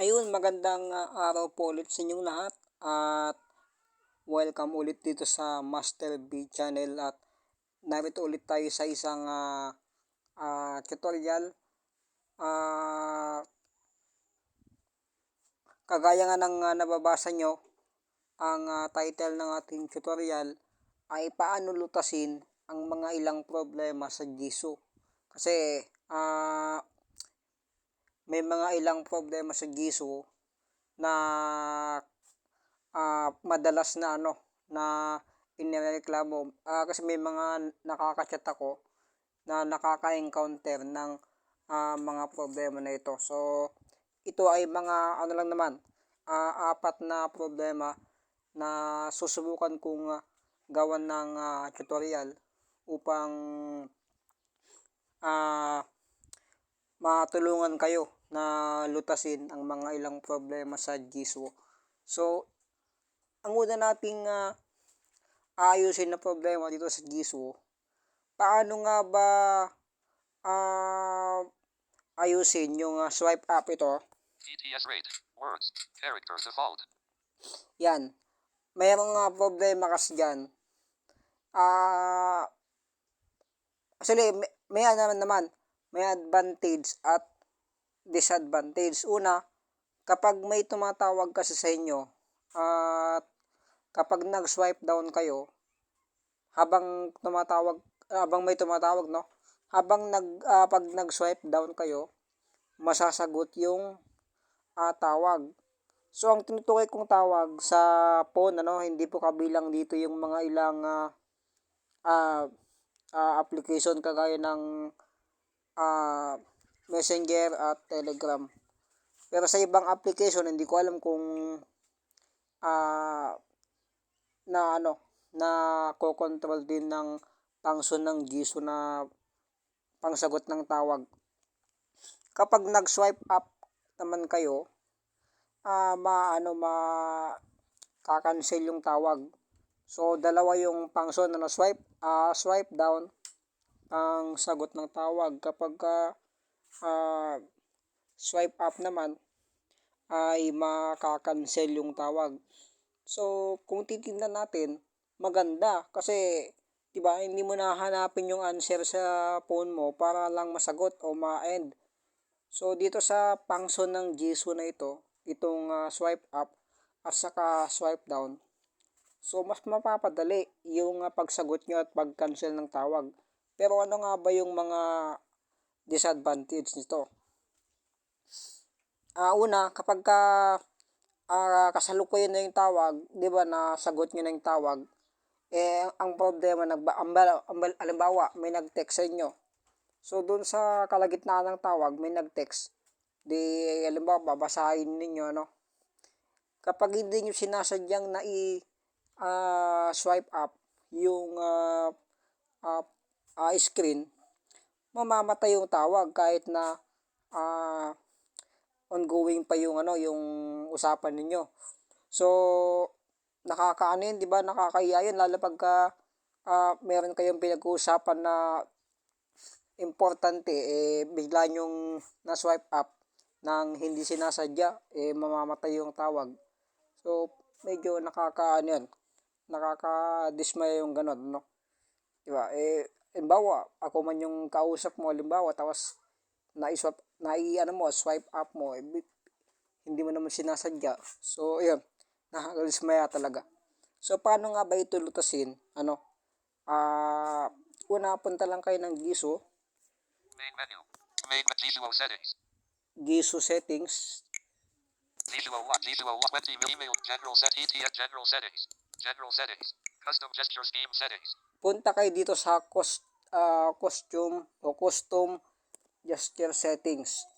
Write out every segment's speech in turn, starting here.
Ayun, magandang ah, araw po ulit sa inyong lahat at welcome ulit dito sa Master B channel at narito ulit tayo sa isang ah, ah, tutorial. Ah, kagaya nga ng ah, nababasa nyo, ang ah, title ng ating tutorial ay paano lutasin ang mga ilang problema sa Jisoo. Kasi ah, may mga ilang problema sa Jisoo na ah, madalas na ano na inireklamo Ah, kasi may mga nakaka-chat ako na nakaka-encounter ng ah, mga problema na ito. So ito ay mga ano lang naman ah, apat na problema na susubukan kong ah, gawan ng ah, tutorial upang ah, matulungan kayo na lutasin ang mga ilang problema sa Jisoo. So, ang una nating ah, aayusin na problema dito sa Jisoo, paano nga ba ah, ayusin yung ah, swipe up ito? TTS rate. Words. Characters default. Yan. Mayroong nga problema kasi dyan. Ah, actually, may, may ano naman, may advantage at disadvantage. Una, kapag may tumatawag kasi sa inyo, at kapag nag-swipe down kayo, habang tumatawag, habang may tumatawag, no? Habang nag, ah, pag nag-swipe down kayo, masasagot yung ah, tawag. So, ang tinutukoy kong tawag sa phone, ano, hindi po kabilang dito yung mga ilang ah, ah, application kagaya ng ah, Messenger at Telegram. Pero sa ibang application, hindi ko alam kung ah, na ano, na ko-control din ng function ng Jisoo na pangsagot ng tawag. Kapag nag-swipe up naman kayo, ah maano ma kakancel yung tawag. So dalawa yung function na swipe ah swipe down ang sagot ng tawag kapag ah, ah, swipe up naman ay makakancel yung tawag. So kung titingnan natin maganda kasi 'di ba hindi mo nahanapin yung answer sa phone mo para lang masagot o ma-end. So dito sa function ng Jisoo na ito, itong ah, swipe up at saka swipe down. So mas mapapadali yung ah, pagsagot nyo at pag-cancel ng tawag. Pero ano nga ba yung mga disadvantage nito? Ah una, kapag ka ah, kasalukuyan na yung tawag, 'di ba na sagot nyo na yung tawag, eh ang problema nagba ambal, ambal, alimbawa, may nag-text sa inyo. So doon sa kalagitnaan ng tawag, may nag-text. Di alimbawa babasahin ninyo no. Kapag hindi niyo sinasadyang na i ah, swipe up yung ah, ah, ah, screen, mamamatay yung tawag kahit na ah, ongoing pa yung ano yung usapan ninyo. So nakakaano yun, 'di ba? Nakakahiya yun lalo pagka ah, meron kayong pinag-uusapan na importante eh bigla nyong na swipe up nang hindi sinasadya eh mamamatay yung tawag. So medyo nakakaano yun. Nakakadismaya yung ganun, no? 'Di ba? Eh halimbawa, ako man yung kausap mo halimbawa tapos na-swap nai ano mo swipe up mo eh, hindi mo naman sinasadya. So ayun, nakakadismaya talaga. So paano nga ba ito lutasin? Ano? Ah, una punta lang kayo ng Giso, Main menu. Main Visual settings. Giso settings, Visual what? Visual what? 20 email. General set. TTS general settings. General settings. Custom gesture scheme settings. Punta kayo dito sa cost, ah, costume o custom gesture settings.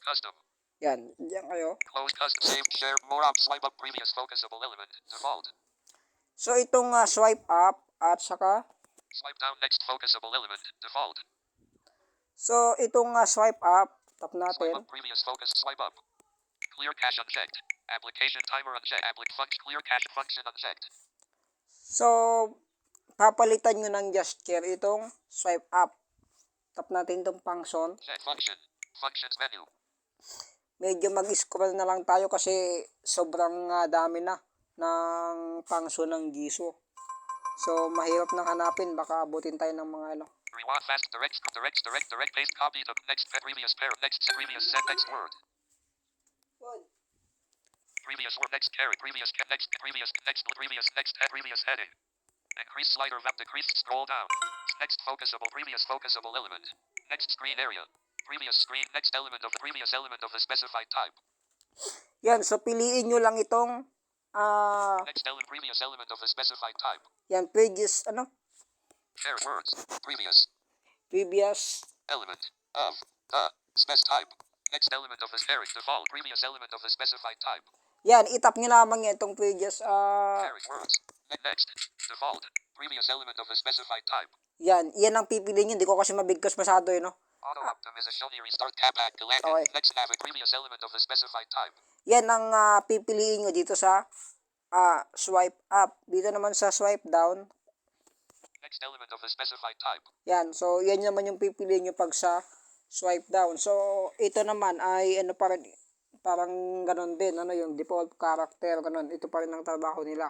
Custom. Yan, diyan kayo. Close custom. Save. Share. More up. Swipe up. Previous focusable element. Default. So itong ah, swipe up at saka Swipe down. Next focusable element. Default. so itong ah, swipe up, tap Swipe natin. up. Previous focus. Swipe up. Clear cache unchecked. Application timer unchecked. Applic function. Clear cache function unchecked. So papalitan nyo ng gesture itong swipe up. Tap natin itong function. Check function. Functions menu. medyo mag-scroll na lang tayo kasi sobrang ah, dami na ng pangso ng Giso. So, mahirap nang hanapin. Baka abutin tayo ng mga ano. Rewind fast. Direct. Direct. Direct. Direct. Paste. Copy to next. Previous pair. Next. Previous set. Next word. Previous word. Next carrot. Previous. Next. Previous. Next. Previous. Next. Previous heading. Increase slider. Map. Decrease. Scroll down. Next focusable. Previous focusable element. Next screen area. Previous screen. Next element of the previous element of the specified type. Yan, so piliin nyo lang itong ah Next element. Previous element of the specified type. yan, previous, ano, Share words. Previous previous, element of the spec type. Next element of the carrot. Default. Previous element of the specified type. yan, itap nyo lamang yan itong previous, ah Carrot words. Ne- Next. Default. Previous element of the specified type. yan, yan ang pipiliin nyo, hindi ko kasi mabigkas masyado eh, no? Auto optimization. Restart cap back. Galactic. Okay. Next nav. Previous element of the specified type. Yan ang ah, pipiliin nyo dito sa ah swipe up. Dito naman sa swipe down, Next element of the specified type. Yan. So, yan naman yung pipiliin nyo pag sa swipe down. So, ito naman ay ano pa rin, parang ganun din, ano yung default character, ganun. Ito pa rin ang trabaho nila.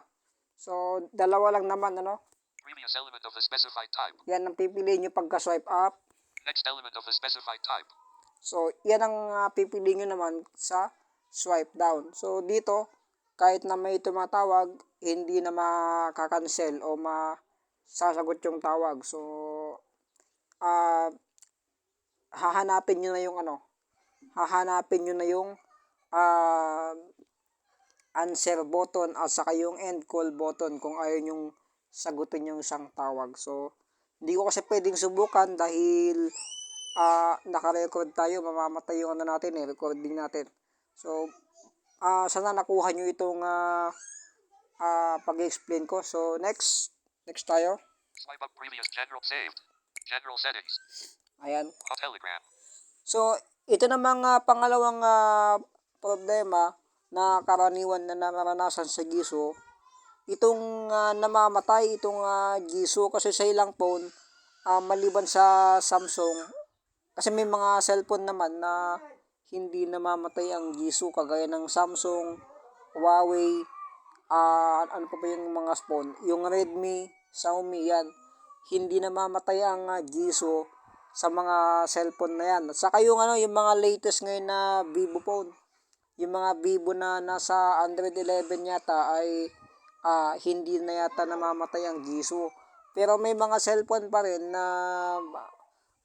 So, dalawa lang naman, ano. Previous element of the specified type. Yan ang pipiliin nyo pagka swipe up. Next element of the specified type. So, yan ang ah, pipiliin nyo naman sa swipe down. So, dito, kahit na may tumatawag, hindi na makakancel o masasagot yung tawag. So, ah hahanapin nyo na yung ano, hahanapin nyo na yung ah answer button at saka yung end call button kung ayaw yung sagutin yung isang tawag. So, hindi ko kasi pwedeng subukan dahil ah naka-record tayo, mamamatay yung ano natin eh, recording natin. So, ah sana nakuha nyo itong ah ah, pag-explain ko. So, next, next tayo. Swipe up previous general saved. General settings. Ayan. Telegram. So, ito na mga pangalawang ah, problema na karaniwan na naranasan sa Giso. Itong ah, namamatay, itong ah, Giso kasi sa ilang phone, ah, maliban sa Samsung, kasi may mga cellphone naman na hindi namamatay ang Giso kagaya ng Samsung, Huawei, ah ano pa ba yung mga phone? Yung Redmi, Xiaomi yan. Hindi namamatay ang ah, Giso sa mga cellphone na yan. At saka yung ano, yung mga latest ngayon na Vivo phone. Yung mga Vivo na nasa Android 11 yata ay ah, hindi na yata namamatay ang Giso. Pero may mga cellphone pa rin na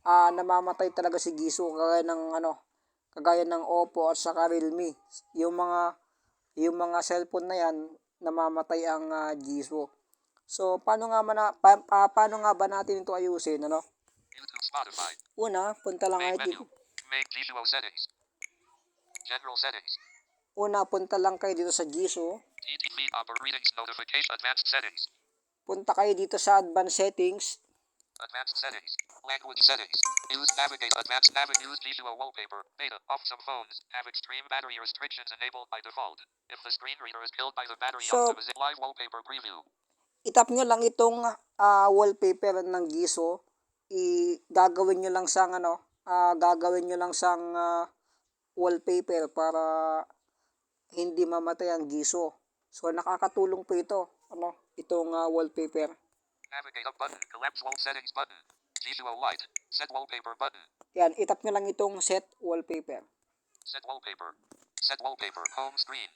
ah, namamatay talaga si Giso kagaya ng ano, kagaya ng Oppo at saka Realme. Yung mga yung mga cellphone na yan namamatay ang ah, Giso. So paano nga man pa, ah, paano nga ba natin ito ayusin ano? Una, punta lang menu. dito. Settings. General settings. Una, punta lang kayo dito sa notification advanced settings. Punta kayo dito sa advanced settings. Advanced settings. Language settings. Use navigate advanced navigate use visual wallpaper. Beta. Off some phones. Have extreme battery restrictions enabled by default. If the screen reader is killed by the battery So- optimization live wallpaper preview. Itap nyo lang itong ah, wallpaper ng Giso. I gagawin nyo lang sang ano, ah, gagawin nyo lang sang ah, wallpaper para hindi mamatay ang Giso. So nakakatulong po ito, ano, itong ah, wallpaper. Navigate up button. Collapse wall settings button. Visual light. Set wallpaper button. Yan, itap nyo lang itong set wallpaper. Set wallpaper. Set wallpaper. Home screen.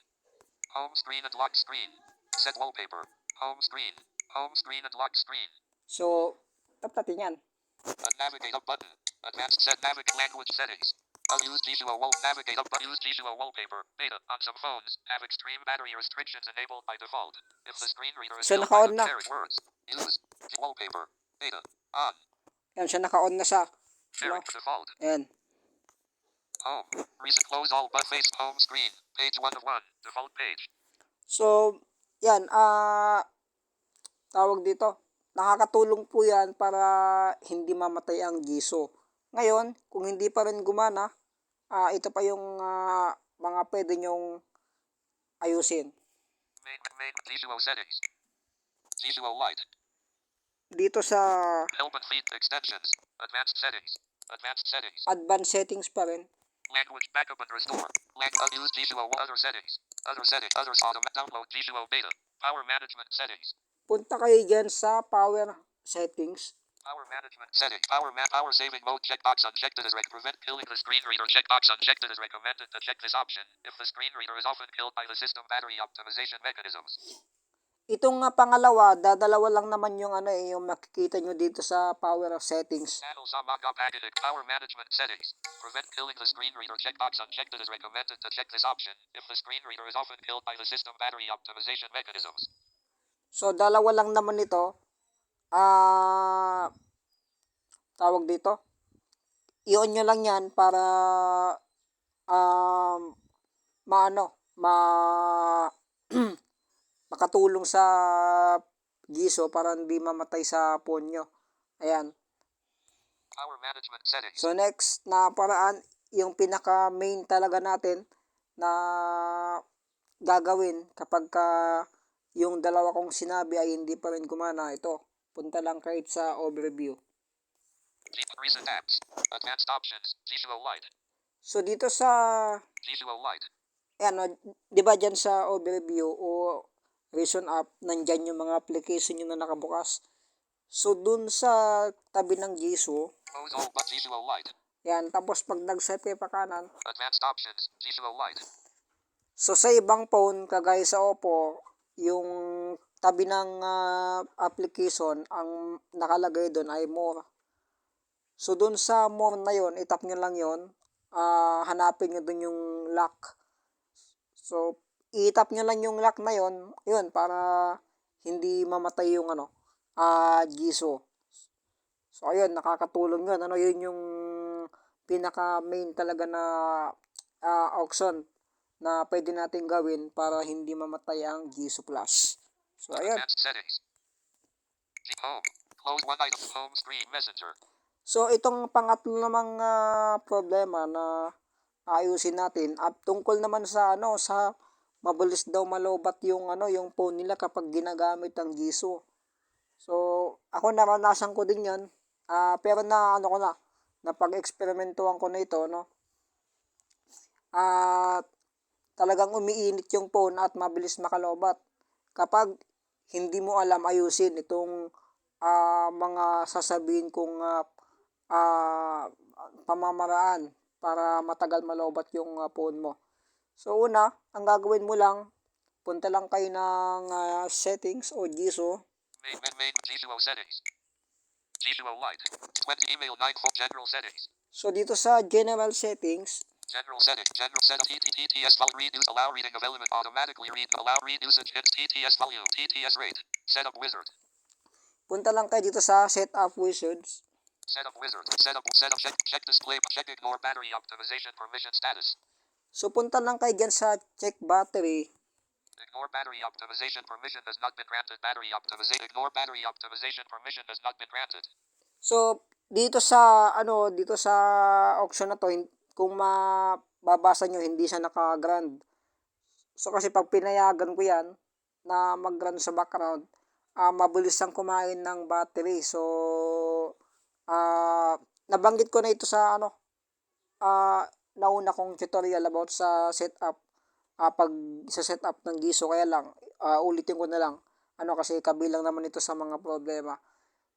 Home screen and lock screen. Set wallpaper. Home screen. Home screen and lock screen. So, tap natin yan. A navigate up button. Advanced set navigate language settings. Unused visual wall navigate up. Use visual wallpaper. Beta on some phones have extreme battery restrictions enabled by default. If the screen reader is So, naka-on the na. words. Use wallpaper. Beta on. Yan, siya naka-on na siya. Default. Yan. Home. Reset close all but face home screen. Page one of one. Default page. So, yan, ah, tawag dito, nakakatulong po yan para hindi mamatay ang giso. Ngayon, kung hindi pa rin gumana, ah, ito pa yung ah, mga pwede nyong ayusin. Main main visual settings. Visual light. Dito sa and feed extensions. Advanced settings. Advanced settings. advanced settings pa rin, Language backup and restore. Lang unused Duo other settings. Other settings. Others auto download Duo beta. Power management settings. Punta kayo dyan sa power settings. Power management setting. Power ma- power saving mode checkbox unchecked as rec- prevent killing the screen reader checkbox unchecked as recommended to check this option if the screen reader is often killed by the system battery optimization mechanisms. Itong nga pangalawa, dadalawa lang naman yung ano eh, yung makikita nyo dito sa power settings. Samaka Pagetic Power Management Settings. Prevent killing the screen reader checkbox unchecked as recommended to check this option if the screen reader is often killed by the system battery optimization mechanisms. So, dalawa lang naman ito. Ah, tawag dito. I-on nyo lang yan para um, maano, ma makatulong sa giso para hindi mamatay sa phone nyo. Ayan. Power Management Settings. So next na paraan, yung pinaka main talaga natin na gagawin kapag ka yung dalawa kong sinabi ay hindi pa rin gumana, ito, punta lang kayo sa overview. Recent apps. Advanced options. So dito sa, Duo Lite. ano, di ba dyan sa overview o recent app, nandyan yung mga application nyo na nakabukas. So dun sa tabi ng Duo Lite. yan, tapos pag nag-swipe pa kanan, Advanced options. So sa ibang phone, kagaya sa Oppo, yung tabi ng ah, application, ang nakalagay doon ay more. So doon sa more na yon, itap nyo lang yon, ah, hanapin nyo doon yung lock. So itap nyo lang yung lock na yon, yun, para hindi mamatay yung ano, ah, Giso. So ayun, nakakatulong yun. Ano yun yung pinaka main talaga na ah, option na pwede natin gawin para hindi mamatay ang Giso Plus. So. Messenger. So, itong pangatlo namang ah, problema na ayusin natin at tungkol naman sa ano sa mabilis daw malobat yung ano yung phone nila kapag ginagamit ang Giso. So, ako naranasan ko din 'yan. Ah, pero na ano ko na napag-eksperimentuhan ko na ito, no. At talagang umiinit yung phone at mabilis makalobat. Kapag hindi mo alam ayusin itong ah, mga sasabihin kong ah, ah, pamamaraan para matagal malobat yung ah, phone mo. So una, ang gagawin mo lang, punta lang kayo ng ah, settings o GISO. Main, main, main. G Duo settings. G Duo Lite. 20 email 9 full general settings. So dito sa general settings, General setting. General set of TTS volume reduce. Allow reading of element automatically read. Allow read usage TTS volume. TTS rate. Setup wizard. punta lang kayo dito sa setup wizards. Setup wizard. Setup. Setup. Check. Check display. Check ignore battery optimization permission status. So punta lang kayo dyan sa check battery. Ignore battery optimization permission has not been granted. Battery optimization. Ignore battery optimization permission has not been granted. So dito sa ano dito sa auction na to kung mababasa nyo hindi siya naka-grand. So kasi pag pinayagan ko yan na mag-run sa background, ah mabilis ang kumain ng battery. So ah nabanggit ko na ito sa ano ah nauna kong tutorial about sa setup ah pag sa setup ng Giso kaya lang ah, ulitin ko na lang ano kasi kabilang naman ito sa mga problema.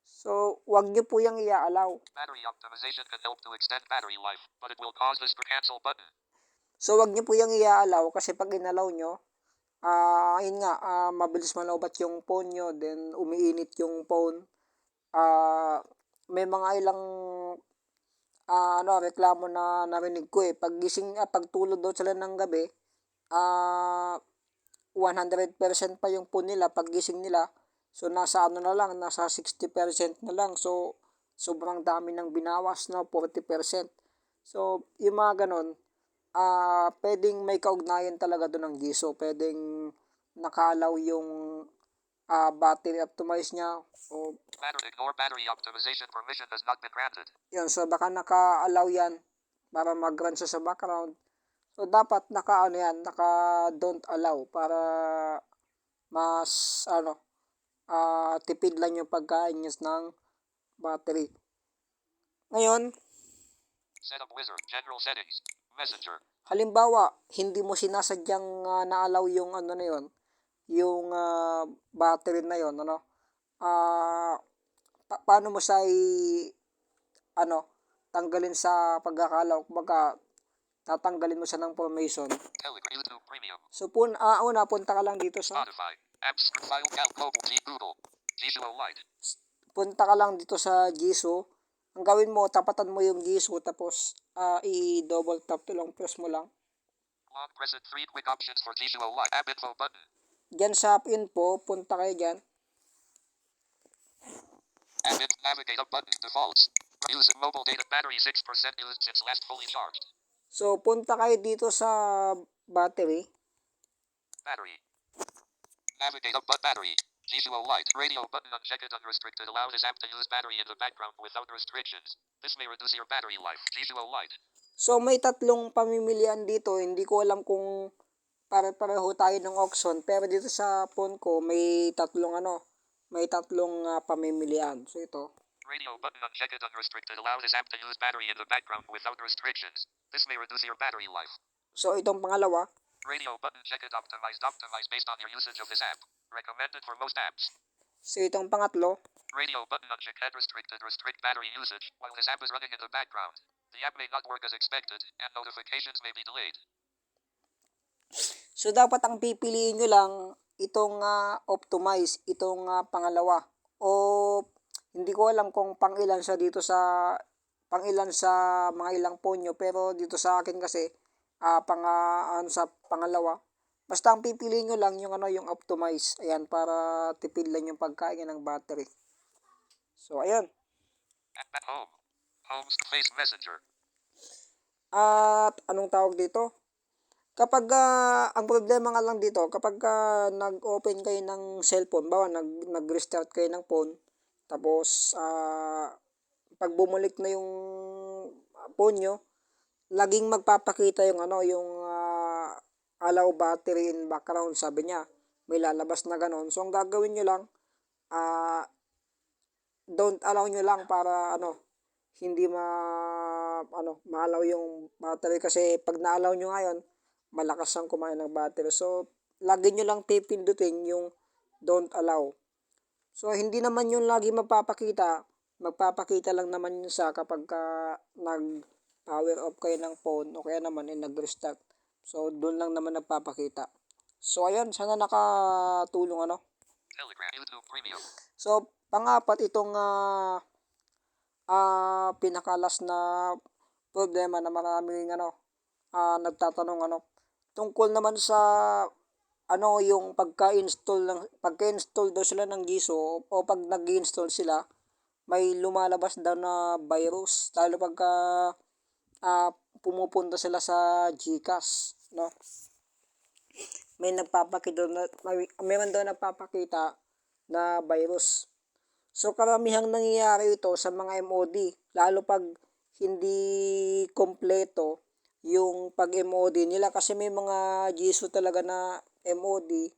So, wag niyo po yung i-allow. Battery optimization can help to extend battery life, but it will cause this cancel button. So, wag niyo po yung i-allow kasi pag inalaw nyo, ah, yun nga, ah, mabilis malobat yung phone nyo, then umiinit yung phone. Ah, may mga ilang ah, ano, reklamo na narinig ko eh. Pag gising, ah, pag tulog daw sila ng gabi, ah, 100% pa yung phone nila pag gising nila. So, nasa ano na lang, nasa 60% na lang. So, sobrang dami ng binawas, no? 40%. So, yung mga ganon, ah pwedeng may kaugnayan talaga doon ng giso. Pwedeng nakaalaw yung ah, battery optimize niya. O, Battery. Ignore battery optimization permission has not been granted. yun, so baka naka-allow yan para mag-run siya sa background. So, dapat naka, ano yan, naka don't allow para mas, ano, ah tipid lang yung pagkain ng battery. Ngayon, Setup wizard. General settings. Messenger. halimbawa, hindi mo sinasadyang ah, naalaw yung ano na yon, yung ah, battery na yon, ano? Ah, pa- paano mo siya i ano, tanggalin sa pagkakalaw, kumbaga tatanggalin mo siya ng formation. Telegram. YouTube Premium. So pun ah, una punta ka lang dito sa Spotify. Apps. File. Cal. Global. G. Google. Visual Light. punta ka lang dito sa Jisoo. Ang gawin mo, tapatan mo yung Jisoo tapos ah, i-double tap to lang, press mo lang. Log present. Three quick options for Visual Light. App info button. Diyan sa app info, punta kayo dyan. App info. Navigate up button. Defaults. Use mobile data battery 6% used since last fully charged. So, punta kayo dito sa battery. Battery. Navigate up but battery. Visual light. Radio button unchecked unrestricted. Allow this app to use battery in the background without restrictions. This may reduce your battery life. Visual light. So, may tatlong pamimilian dito. Hindi ko alam kung pare-pareho tayo ng auction. Pero dito sa phone ko, may tatlong ano, may tatlong ah, pamimilian. So, ito. Radio button unchecked unrestricted. Allow this app to use battery in the background without restrictions. This may reduce your battery life. So, itong pangalawa. Radio button checked optimized optimized based on your usage of this app. Recommended for most apps. So, itong pangatlo. Radio button unchecked restricted restrict battery usage while this app is running in the background. The app may not work as expected and notifications may be delayed. So, dapat ang pipiliin nyo lang itong ah, optimize, itong ah, pangalawa. O, hindi ko alam kung pang ilan siya dito sa, pang ilan sa mga ilang phone nyo. Pero dito sa akin kasi, ah, pang, ah, ano sa pangalawa. Basta ang pipiliin nyo lang yung ano, yung optimize. Ayan, para tipid lang yung pagkain ng battery. So, ayan. At, home. Home's face messenger. At anong tawag dito? Kapag ah, ang problema nga lang dito, kapag ah, nag-open kayo ng cellphone, bawa nag nag-restart kayo ng phone, tapos ah, pag bumalik na yung phone nyo, laging magpapakita yung ano, yung allow battery in background, sabi niya. May lalabas na ganon. So ang gagawin nyo lang, ah don't allow nyo lang para ano, hindi ma ano, maalaw yung battery kasi pag naalaw nyo ngayon, malakas ang kumain ng battery. So, lagi nyo lang pipindutin yung don't allow. So, hindi naman yun lagi magpapakita. Magpapakita lang naman yun sa kapag ka nag power off kayo ng phone o kaya naman ay nag-restart. So, doon lang naman nagpapakita. So, ayun, sana nakatulong ano. Telegram. YouTube Premium. So, pangapat itong ah ah pinakalas na problema na maraming ano ah nagtatanong ano tungkol naman sa ano yung pagka-install ng pagka-install daw sila ng Giso o pag nag-install sila may lumalabas daw na virus lalo pagka ah, pumupunta sila sa GCash no? May nagpapakita na may, meron daw nagpapakita na virus. So karamihang nangyayari ito sa mga MOD, lalo pag hindi kompleto yung pag MOD nila. Kasi may mga GSO talaga na MOD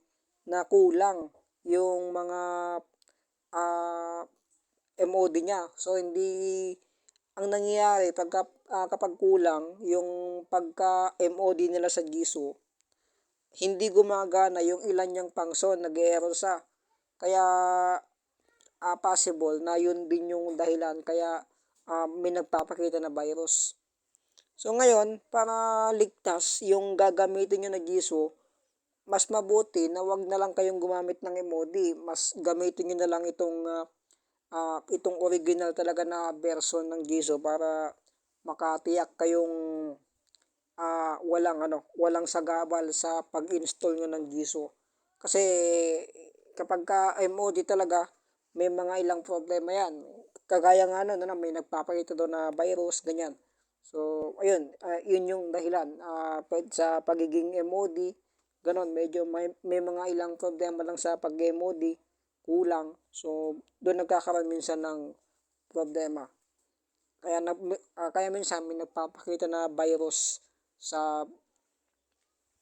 na kulang yung mga ah, MOD niya. So hindi ang nangyayari pagka ah, kapag kulang yung pagka MOD nila sa GSO hindi gumagana yung ilan niyang function, nag-error sa. Kaya ah, possible na yun din yung dahilan kaya ah, may nagpapakita na virus. So ngayon, para ligtas yung gagamitin nyo na GISO, mas mabuti na wag na lang kayong gumamit ng MOD. Mas gamitin nyo na lang itong ah, ah, itong original talaga na version ng GISO para makatiyak kayong ah, walang ano, walang sagabal sa pag-install nyo ng GISO. Kasi kapag ka MOD talaga, may mga ilang problema yan. Kagaya nga ano, na may nagpapakita doon na virus, ganyan. So, ayun, ah, yun yung dahilan. Ah, pwede sa pagiging MOD, ganon, medyo may, may mga ilang problema lang sa pag-MOD, kulang. So, doon nagkakaroon minsan ng problema. Kaya, nag, ah, kaya minsan may nagpapakita na virus sa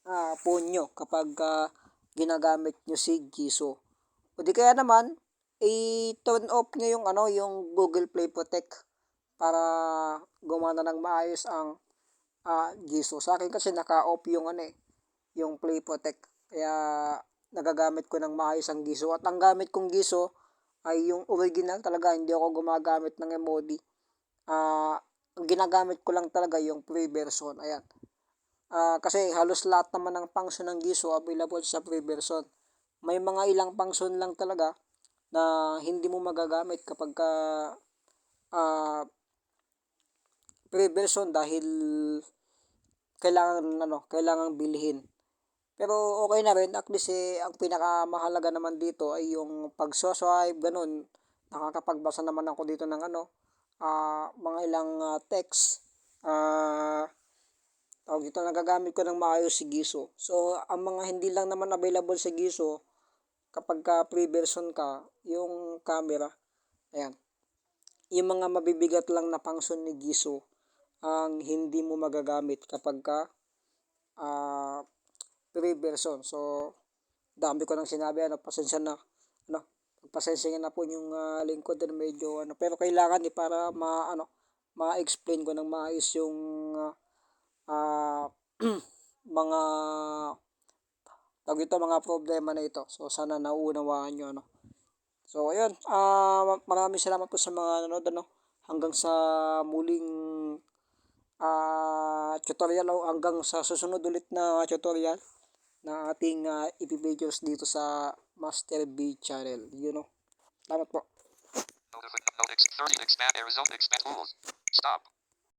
ah, phone nyo kapag ah, ginagamit nyo si Giso. O di kaya naman, i-turn off nyo yung ano, yung Google Play Protect para gumana ng maayos ang ah Giso. Sa akin kasi naka-off yung ano eh, yung Play Protect. Kaya nagagamit ko ng maayos ang Giso. At ang gamit kong Giso ay yung original talaga. Hindi ako gumagamit ng. Ah, ang ginagamit ko lang talaga yung free version. Ayan. Ah, kasi halos lahat naman ng function ng Giso available sa free version. May mga ilang function lang talaga na hindi mo magagamit kapag ka ah, free version dahil kailangan ano, kailangan bilhin. Pero okay na rin, at least eh, ang pinakamahalaga naman dito ay yung pag-swipe, ganun. Nakakapagbasa naman ako dito ng ano, ah, mga ilang ah, text. Ah, tawag dito, nagagamit ko ng maayos si Giso. So, ang mga hindi lang naman available sa Giso, kapag ka free version ka, yung camera, ayan, yung mga mabibigat lang na function ni Giso, ang hindi mo magagamit kapag ka ah, free version. So, dami ko nang sinabi, ano, pasensya na, ano, pasensya na po yung ah, lingkod na medyo, ano, pero kailangan eh, para ma, ano, ma-explain ko ng maayos yung ah, ah, mga tawag ito, mga problema na ito. So, sana nauunawaan nyo, ano. So, ayun, ah, maraming salamat po sa mga nanonood, ano, hanggang sa muling ah, tutorial o hanggang sa susunod ulit na tutorial na ating uh, ipipidyo's dito sa Master B channel. You know. Salamat po. Notification. Note ex- 30 expand Arizona expand. Stop.